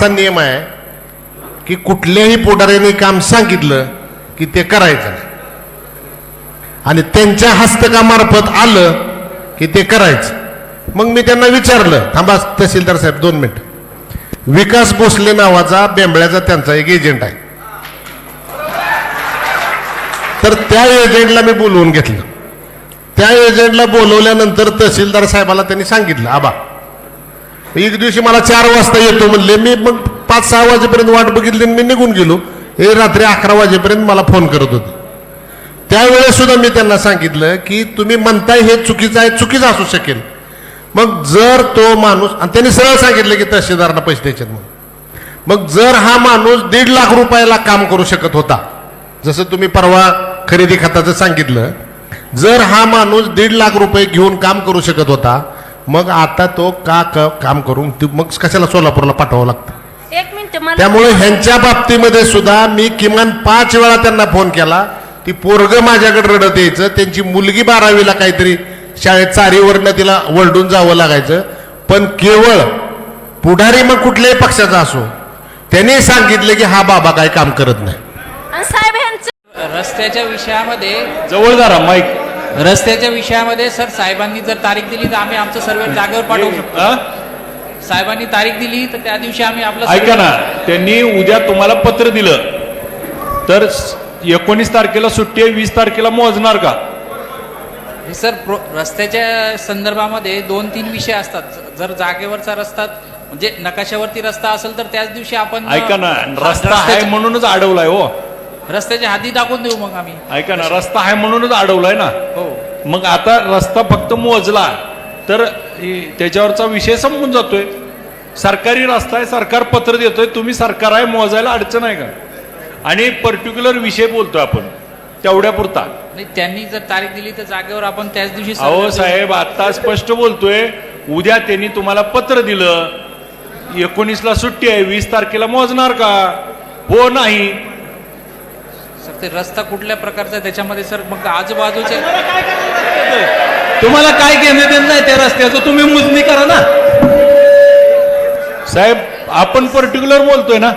असा नियम आहे की कुठल्याही पुढाऱ्याने काम सांगितलं की ते करायचं. आणि त्यांच्या हस्तकामार्फत आलं की ते करायचं. मग मी त्यांना विचारलं थांबा तहसीलदार साहेब दोन मिनिट. विकास भोसले नावाचा बेंबळ्याचा त्यांचा एक एजंट आहे. तर त्या एजंटला मी बोलवून घेतलं. त्या एजंटला बोलवल्यानंतर तहसीलदार साहेबाला त्यांनी सांगितलं आबा एक दिवशी मला चार वाजता येतो म्हणले मी मग पाच सहा वाजेपर्यंत वाट बघितली आणि मी निघून गेलो. हे रात्री अकरा वाजेपर्यंत मला फोन करत होते. त्यावेळेस सुद्धा मी त्यांना सांगितलं की तुम्ही म्हणताय हे चुकीचं आहे चुकीचं असू शकेल. मग जर तो माणूस आणि त्यांनी सरळ सांगितलं की तहसीलदारांना पैसे द्यायचे म्हणून. मग जर हा माणूस दीड लाख रुपयाला काम करू शकत होता जसं तुम्ही परवा खरेदी खताचं सांगितलं जर हा माणूस दीड लाख रुपये घेऊन काम करू शकत होता मग आता तो का क- काम करून ते मग कशाला सोलापूरला पाठवावं लागतं? एक मिनिट मला त्यामुळे ह्यांच्या बाबतीमध्ये सुद्धा मी किमान पाच वेळा त्यांना फोन केला. ती पोरग माझ्याकडे रडत यायचं. त्यांची मुलगी बारावीला काहीतरी शाळेत चारीवरनं तिला वळडून जावं लागायचं. पण केवळ पुढारी मग कुठल्याही पक्षाचा असो त्यांनी सांगितले की हा बाबा काही काम करत नाही. आणि साहेब ह्यांचं रस्त्याच्या विषयामध्ये जवळ जरा माईक. रस्त्याच्या विषयामध्ये सर साहेबांनी जर तारीख दिली तर आम्ही आमचं सर्व जागेवर पाठवू शकतो? साहेबांनी तारीख दिली तर त्या दिवशी आम्ही आपलं ऐका ना त्यांनी उद्या तुम्हाला पत्र दिलं. तर एकोणीस तारखेला सुट्टी आहे वीस तारखेला मोजणार का? हे सर रस्त्याच्या संदर्भामध्ये दोन तीन विषय असतात. जर जागेवरचा रस्ता म्हणजे नकाशावरती रस्ता असेल तर त्याच दिवशी आपण ऐका ना रस्ता आहे म्हणूनच अडवलाय हो. रस्त्याच्या हाती टाकून देऊ मग आम्ही. ऐका ना रस्ता आहे म्हणूनच अडवलाय ना. हो. मग आता रस्ता फक्त मोजला तर त्याच्यावरचा विषय संपून जातोय. सरकारी रस्ता आहे सरकार पत्र देतोय तुम्ही सरकार आहे मोजायला अडचण आहे का? आणि पर्टिक्युलर विषय बोलतोय आपण तेवढ्या पुरता नाही त्यांनी जर तारीख दिली तर जागेवर आपण त्याच दिवशी अहो. साहेब आता स्पष्ट बोलतोय उद्या त्यांनी तुम्हाला पत्र दिलं एकोणीसला सुट्टी आहे वीस तारखेला मोजणार का? हो नाही. सर ते रस्ता कुठल्या प्रकारचा आहे? त्याच्यामध्ये सर मग आजूबाजूचे तुम्हाला काय घेणं देणं नाही त्या रस्त्याचं? तुम्ही मोजणी करा ना. साहेब आपण पर्टिक्युलर बोलतोय ना.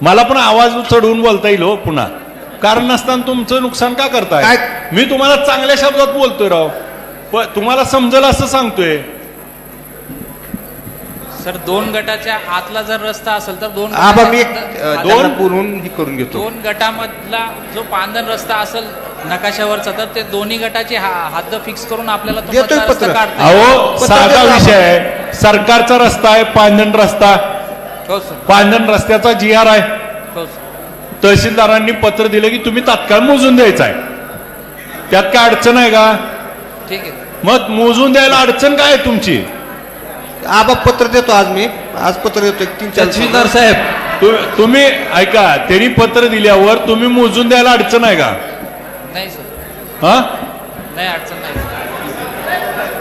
मला पण आवाज चढवून बोलता येईल हो पुन्हा. कारण नसताना तुमचं नुकसान का करताय? काय? मी तुम्हाला चांगल्या शब्दात बोलतोय राव. पण तुम्हाला समजेल असं सांगतोय. सर दोन गटाच्या आतला जर रस्ता असेल तर दोन आबा मी गटाच्या- दोन- बोलून हे करून घेतो. दोन गटामधला जो पांधन रस्ता असेल नकाशावरचा तर ते दोन्ही गटाची हा- हद्द फिक्स करून आपल्याला तो देतोय मधला रस्ता पत्र. काढता येईल. अहो साधा विषय आहे. सरकारचा रस्ता आहे पांधन रस्ता. हो सर. रस्त्याचा जी आर आहे. हो सर. तहसीलदारांनी पत्र दिलं की तुम्ही तात्काळ मोजून द्यायचं आहे. त्यात काय अडचण आहे का? ठीक आहे. मग मोजून द्यायला अडचण काय आहे तुमची? आबा पत्र देतो आज मी. आज पत्र देतो एक तीन चार तहसीलदार साहेब तु- तुम्ही ऐका त्यांनी पत्र दिल्यावर तुम्ही मोजून द्यायला अडचण आहे का? नाही सर. हा? नाही अडचण नाही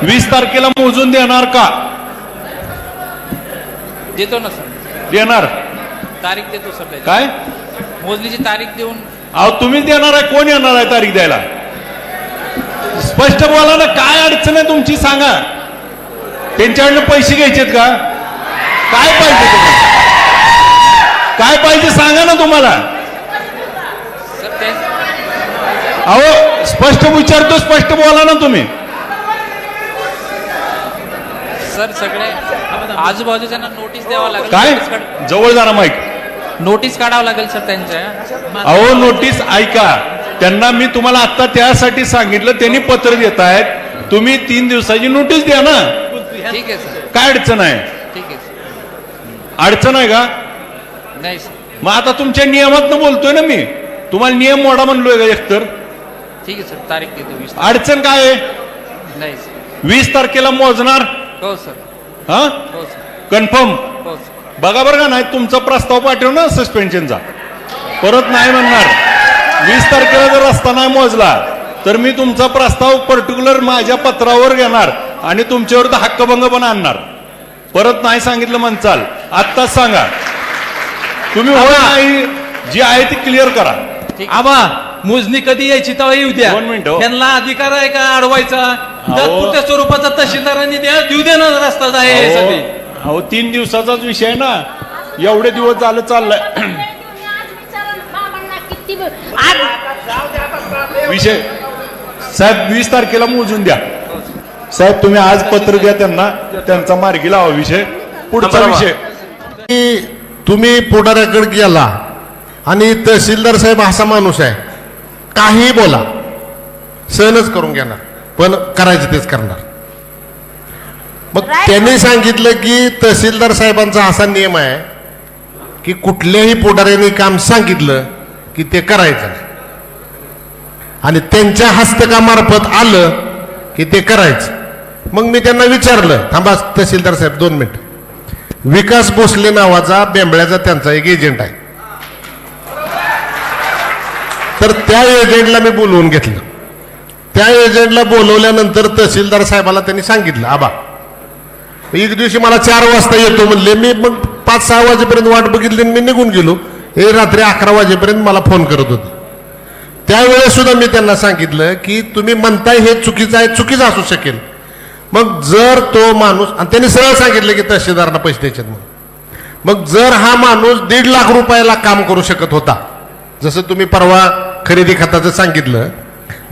वीस तारखेला मोजून देणार का? देतो ना सर. देणार. तारीख देतो सर त्याची. काय? मोजणीची तारीख देऊन. अहो तुम्हीच देणार आहे कोण येणार आहे तारीख द्यायला? स्पष्ट बोला ना काय अडचण आहे तुमची सांगा. त्यांच्याकडनं पैसे घ्यायचेत का? काय पाहिजे तुम्हाला? काय पाहिजे सांगा ना तुम्हाला. अहो स्पष्ट विचारतो स्पष्ट बोला ना तुम्ही. सर सगळे आजूबाजूच्यांना नोटीस द्यावं लागेल. काय? जवळ जाणार माईक नोटीस काढावं लागेल सर त्यांच्या. अहो नोटीस ऐका. त्यांना मी तुम्हाला आता त्यासाठी सांगितलं त्यांनी पत्र देत आहेत तुम्ही तीन दिवसाची नोटीस द्या ना. ठीक आहे सर. काय अडचण आहे? ठीक आहे सर. अडचण आहे का? नाही सर. मग आता तुमच्या नियमातनं बोलतोय ना मी. तुम्हाला नियम मोडा म्हणलोय का एकतर? ठीक आहे सर. तारीख देतो वीस अडचण काय आहे? नाही सर. वीस तारखेला मोजणार? हो सर. हा? हो सर. कन्फर्म? हो सर. बघा बरं का नाही तुमचा प्रस्ताव पाठव ना सस्पेन्शनचा. परत नाही म्हणणार. वीस तारखेला जर रस्ता नाही मोजला तर मी तुमचा प्रस्ताव पर्टिक्युलर माझ्या पत्रावर घेणार. आणि तुमच्यावर हक्कभंग पण आणणार. परत नाही सांगितलं म्हणचाल आत्ताच सांगा. तुम्ही हो जी आहे ती क्लिअर करा. आबा मोजणी कधी यायची तेव्हा येऊ द्या. दोन मिनिटं, हो. त्यांना अधिकार आहे का अडवायचा? तात्पुरत्या स्वरूपाचा तहसीलदारांनी द्या देऊ दे ना रस्ता आहे अहो. तीन दिवसाचाच विषय आहे ना. एवढे दिवस झालं चाललंय. आज विषय. साहेब वीस तारखेला मोजून द्या. साहेब तुम्ही आज पत्र द्या त्यांना. त्यांचा मार्गी लावा विषय. पुढचा विषय. की तुम्ही पुढाऱ्याकडे गेला आणि तहसीलदार साहेब असा माणूस आहे. काही बोला. सहनच करून घेणार. पण करायचं तेच करणार. मग. त्यांनी सांगितलं की तहसीलदार साहेबांचा असा नियम आहे की कुठल्याही पुढाऱ्यांनी काम सांगितलं की ते करायचं. आणि त्यांच्या हस्तकामार्फत आलं की ते करायचं. मग मी त्यांना विचारलं थांबा तहसीलदार साहेब दोन मिनिट. विकास भोसले नावाचा बेंबळ्याचा त्यांचा एक एजंट आहे. तर त्या एजंटला मी बोलवून घेतलं. त्या एजंटला बोलवल्यानंतर तहसीलदार साहेबाला त्यांनी सांगितलं आबा एक दिवशी मला चार वाजता येतो म्हणले मी मग पाच सहा वाजेपर्यंत वाट बघितली आणि मी निघून गेलो. हे रात्री अकरा वाजेपर्यंत मला फोन करत होते. त्यावेळेस सुद्धा मी त्यांना सांगितलं की तुम्ही म्हणताय हे चुकीचं आहे चुकीचं असू शकेल. मग जर तो माणूस आणि त्यांनी सरळ सांगितलं की तहसीलदारांना पैसे द्यायचे म्हणून. मग जर हा माणूस दीड लाख रुपयाला काम करू शकत होता जसं तुम्ही परवा खरेदी खताचं सांगितलं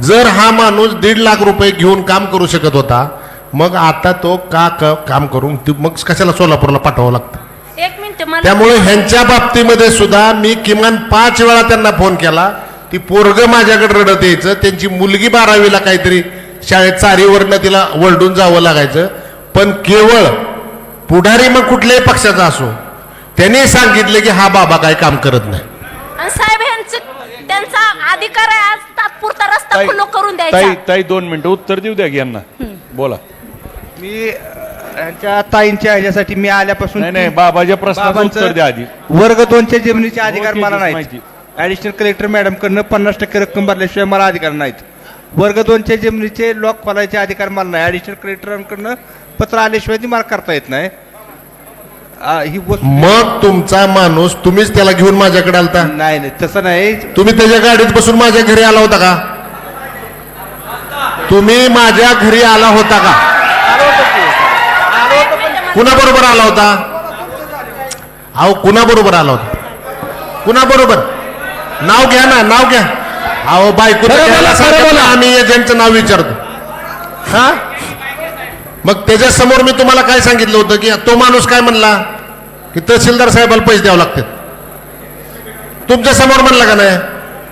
जर हा माणूस दीड लाख रुपये घेऊन काम करू शकत होता मग आता तो का क- काम करून मग कशाला सोलापूरला पाठवावं लागतं? एक मिनिट मला त्यामुळे ह्यांच्या बाबतीमध्ये सुद्धा मी किमान पाच वेळा त्यांना फोन केला ती पोरग माझ्याकडे रडत यायचं त्यांची मुलगी बारावीला काहीतरी शाळेत चारीवरनं तिला वळडून जावं लागायचं. पण केवळ पुढारी मग कुठल्याही पक्षाचा असो त्यांनी सांगितलं की हा बाबा काही काम करत नाही. आणि साहेब यांचं त्यांचा अधिकार आहे आज तात्पुरता रस्ता ताई खुलं करून ताई द्यायचा. ताई दोन मिनिटं उत्तर देऊ द्या की यांना. बोला. मी अ, यांच्या ताईंच्या ह्याच्यासाठी मी आल्यापासून नाही नाही बाबाच्या प्रश्नाचं बाबांचं उत्तर द्या आधी. वर्ग दोनच्या जमिनीचे अधिकार मला नाहीत. माहिती. ऍडिशनल कलेक्टर मॅडम कडनं पन्नास टक्के रक्कम भरल्याशिवाय मला अधिकार नाहीत. वर्ग दोनच्या जमिनीचे लॉक खोलायचे अधिकार मला नाही. ऍडिशनल कलेक्टरांकडनं पत्र आल्याशिवाय ती मला करता येत नाही. आ, ही गोष्ट मग तुमचा माणूस तुम्हीच त्याला घेऊन माझ्याकडे आलता? नाही नाही तसं नाही. तुम्ही त्याच्या गाडीत बसून माझ्या घरी आला होता का? तुम्ही माझ्या घरी आला होता का? कुणाबरोबर आला होता? अहो कुणाबरोबर आला होता? कुणाबरोबर? नाव घ्या ना नाव घ्या. अहो बायको आम्ही एजंटचं नाव विचारतो. हा? मग त्याच्यासमोर मी तुम्हाला काय सांगितलं होतं की तो माणूस काय म्हणला? की तहसीलदार साहेबाला पैसे द्यावे लागतात. तुमच्यासमोर म्हणलं का नाही?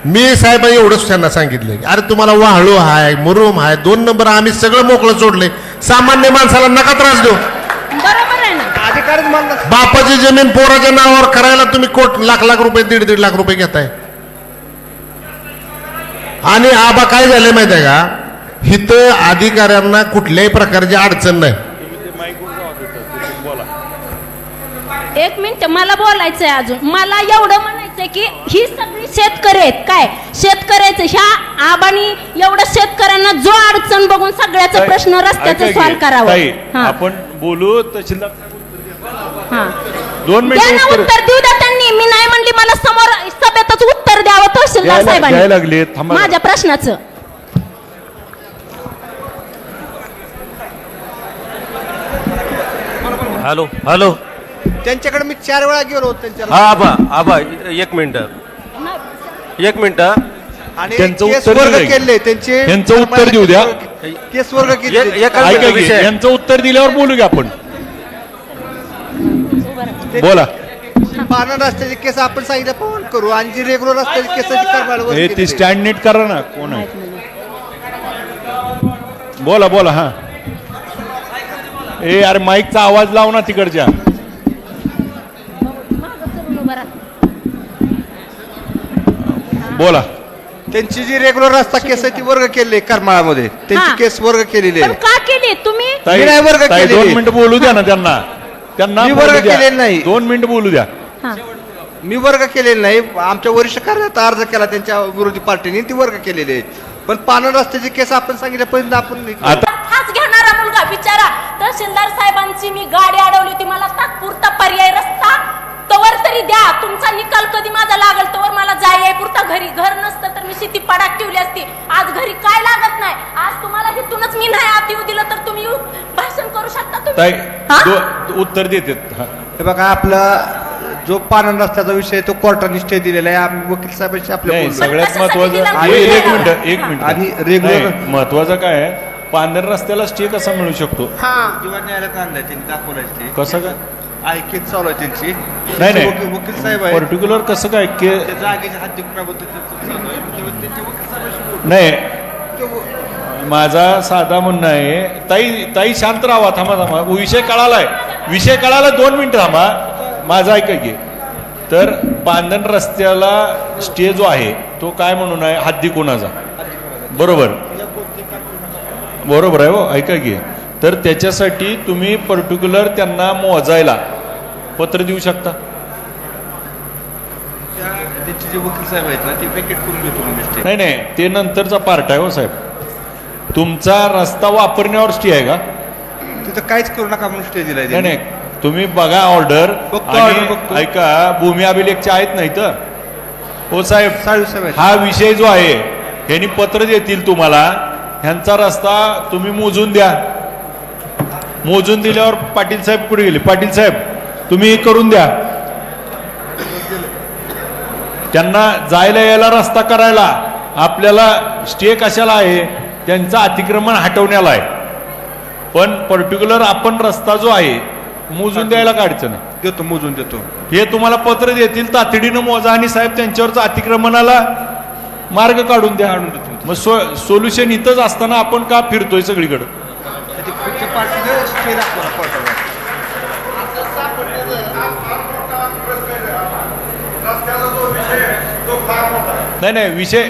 मी साहेब एवढंच त्यांना सांगितलं की अरे तुम्हाला वाहळू आहे मुरुम आहे दोन नंबर आम्ही सगळं मोकळं सोडले सामान्य माणसाला नका त्रास देऊ. बरोबर आहे ना? अधिकारच मला नसतो. बापाची जमीन पोराच्या नावावर करायला तुम्ही कोट लाख लाख रुपये दीड दीड लाख रुपये घेताय. आणि आबा काय झालंय माहिती आहे का? इथं अधिकाऱ्यांना कुठल्याही प्रकारची अडचण नाही. एक मिनिट मला बोलायचंय अजून. मला एवढं म्हणायचंय की ही सगळी शेतकरी आहेत. काय? शेतकऱ्याचं ह्या आबानी एवढं शेतकऱ्यांना जो अडचण बघून सगळ्याचा प्रश्न रस्त्याचा सॉल्व्ह करावा. हा, आपण बोलू तहसीलदार हा. दोन मिनिटं उत्तर देऊ द्या त्यांनी. मी नाही म्हणली मला समोर सभेतच उत्तर तहसीलदार साहेबांनी द्यायला लागले, थांबा. माझ्या प्रश्नाचं हॅलो हॅलो त्यांच्याकडे मी चार वेळा गेलो होतो त्यांच्या हा आबा आबा एक मिनिट एक मिनिट आणि त्यांचं केस उत्तर वर्ग दिलंय. केले त्यांचे यांचं उत्तर देऊ द्या. केस वर्ग केले एक- त्यांचे. एका- ऐका की विषय. यांचं उत्तर दिल्यावर बोलू की आपण बोला पानं रस्त्याचे केस आपण सांगितलं पवन करू. आणि जी रेग्युलर रस्त्याची हे ती स्टँड नीट करा ना कोण आहे? बोला बोला हा. ए अरे माईकचा आवाज लाव ना तिकडच्या. बोला. त्यांची जी रेग्युलर रस्ता केस आहे ती वर्ग केली करमाळामध्ये. त्यांची हा. केस वर्ग केलेली पण आहे का केली तुम्ही? ताई मी नाही वर्ग ताई, केलेली. दोन मिनिटं बोलू द्या ना त्यांना. त्यांना मी बोलू वर्ग द्या. केलेलं नाही. दोन मिनिटं बोलू द्या. मी वर्ग केलेला नाही आमच्या वरिष्ठ कार्यालयात अर्ज केला त्यांच्या विरोधी पार्टीने ती वर्ग केलेली आहे. पण पानं रस्त्याची केस आपण सांगितल्यापर्यंत आपण. आता हाच घेणारा मुलगा विचारा तहसीलदार साहेबांची मी गाडी अडवली होती मला तात्पुरता पर्याय रस्ता तवर तरी द्या. तुमचा निकाल कधी माझा लागल तवर मला जाय पुरता घरी घर नसतं तर मी शेती पडाक ठेवली असती. आज घरी काय लागत नाही? आज तुम्हाला तिथूनच मी नाही आत येऊ दिलं तर तुम्ही येऊन भाषण करू शकता तुम्ही? हा? उत्तर देते. हे बघा आपलं जो पानन रस्त्याचा विषय तो कोर्टाने स्टे दिलेला आहे. आम्ही वकील साहेबांशी आपल्या नाही. सगळ्यात महत्वाचं दिला आणि एक? मिनिट एक मिनिट आणि regular- महत्वाचं काय आहे? पांढर रस्त्याला स्टे कसा मिळू शकतो? किंवा न्यायालयात आणलाय त्यांनी दाखवलाय ते. कसं काय? ऐकेत चालू आहे त्यांची. नाही वकील वकील साहेब आहे पर्टिक्युलर कसं काय? की त्या जागेच्या हद्दीकुणाबद्दल त्यांचं चालू आहे. तेव्हा त्यांच्या वकील साहेबांशी बोललो. नाही. ते- माझा साधा म्हणणं आहे ताई ताई शांत राहा थांबा थांबा. विषय कळालाय. विषय कळाला दोन मिनिटं थांबा. माझं ऐका की. तर पांधन रस्त्याला स्टे जो आहे तो काय म्हणून आहे? हद्दी कोणाचा? बरोबर. बरोबर आहे हो ऐका की. तर त्याच्यासाठी तुम्ही पर्टिक्युलर त्यांना मोजायला पत्र देऊ शकता. त्या- त्यांचे जे वकील साहेब आहेत ना ते पॅकेट करून घेतो मी स्टे नाही नाही ते नंतरचा पार्ट आहे हो साहेब. तुमचा रस्ता वापरण्यावर स्टे आहे का? तिथं काहीच करू नका म्हणून स्टे दिलाय नाही त्यांनी. नाही तुम्ही बघा ऑर्डर बघतो आणि order, बघतो. ऐका भूमी अभिलेखचे आहेत नाही तर हो साहेब साहेब. हा विषय जो आहे यांनी पत्र देतील तुम्हाला. ह्यांचा रस्ता तुम्ही मोजून द्या. मोजून दिल्यावर पाटील साहेब कुठे गेले? पाटील साहेब तुम्ही करून द्या. त्यांना जायला यायला रस्ता करायला आपल्याला स्टे कशाला आहे त्यांचं अतिक्रमण हटवण्याला आहे. पण पर्टिक्युलर आपण रस्ता जो आहे मोजून द्यायला का अडचण आहे? देतो मोजून देतो. हे तुम्हाला पत्र देतील तातडीनं मोजा आणि साहेब त्यांच्यावरच अतिक्रमणाला मार्ग काढून द्या. काढून देतो. मग सोल्युशन इथंच असताना आपण का फिरतोय सगळीकडे? नाही नाही विषय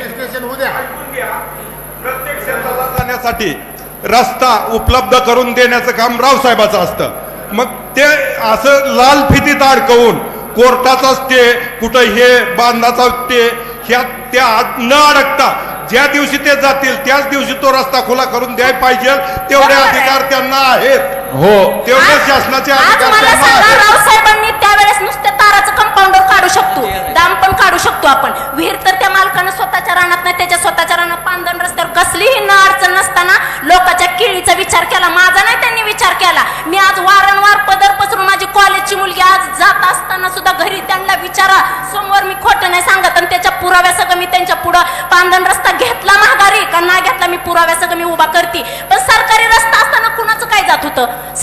प्रत्येक क्षेत्राला जाण्यासाठी रस्ता उपलब्ध करून देण्याचं काम रावसाहेबाचं असतं. मग ते असं लाल फितीत अडकवून कोर्टाचा स्टे कुठं हे बांधाचा स्टे ह्या त्या न अडकता ज्या दिवशी ते जातील त्याच दिवशी तो रस्ता खुला करून द्यायला पाहिजे. तेवढे. अधिकार त्यांना आहेत. हो. तेवढे शासनाचे अधिकार त्यांना आहेत. रावसाहेबांनी काढू शकतो. दाम पण काढू शकतो आपण. विहीर तर त्या मालकानं स्वतःच्या रानात नाही त्याच्या स्वतःच्या रानात पांदन रस्त्यावर कसलीही न अडचण नसताना लोकांच्या केळीचा विचार केला. माझा नाही त्यांनी विचार केला. मी आज वारंवार पदर पसरून माझी कॉलेजची मुलगी आज जात असताना सुद्धा घरी त्यांना विचारा. समोर मी खोटं नाही सांगत आणि त्याच्या पुराव्या सगळं मी त्यांच्या पुढं पांदन रस्ता घेतला महागारी का नाही घेतला? मी पुराव्या सगळं मी उभा करते. पण सरकारी रस्ता असताना कुणाचं काय जात होतं?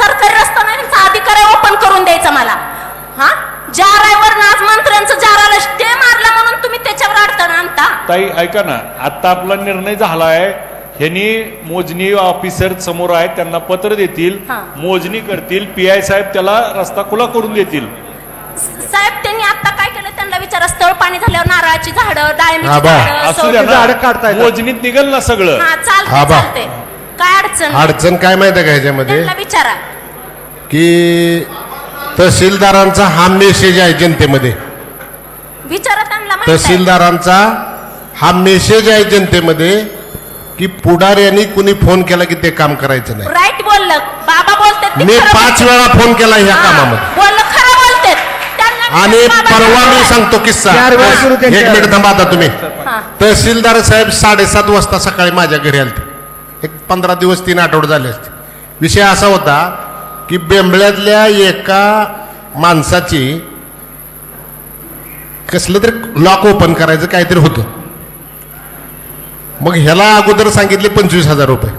ताई ऐका ना आता आपला निर्णय झाला आहे ह्यांनी मोजणी ऑफिसर समोर आहेत त्यांना पत्र देतील. मोजणी करतील पी आय साहेब त्याला रस्ता खुला करून देतील साहेब त्यांनी आता काय केलं त्यांना विचारा स्थळ पाणी झाल्यावर नारळाची झाडं हा बा. झाडं असू द्या झाडं ना काढता येतात. मोजणीत निघेल ना सगळं हा हा चालते बा. चालते काय अडचण नाही. अडचण काय माहिती आहे का ह्याच्यामध्ये त्यांना विचारा की तहसीलदारांचा हा मेसेज आहे जनतेमध्ये विचारा त्यांना माहीत आहे. तहसीलदारांचा हा मेसेज आहे जनतेमध्ये की पुढाऱ्यांनी कुणी फोन केला की ते काम करायचं नाही. राईट बोललं. बाबा बोलतात ते मी पाच. वेळा फोन केला ह्या कामामध्ये. बोललं खरं बोलतात. त्यांना आणि परवा मी. सांगतो किस्सा. चार वेळा सुरू एक त्यांच्या- मिनिट थांबा आता तुम्ही. तहसीलदार साहेब साडेसात वाजता सकाळी माझ्या घरी आलते एक पंधरा दिवस तीन आठवडे झाले असते विषय असा होता की बेंबळ्यातल्या एका माणसाची कसलं तरी लॉक ओपन करायचं काहीतरी होतं. मग ह्याला अगोदर सांगितले पंचवीस हजार रुपये.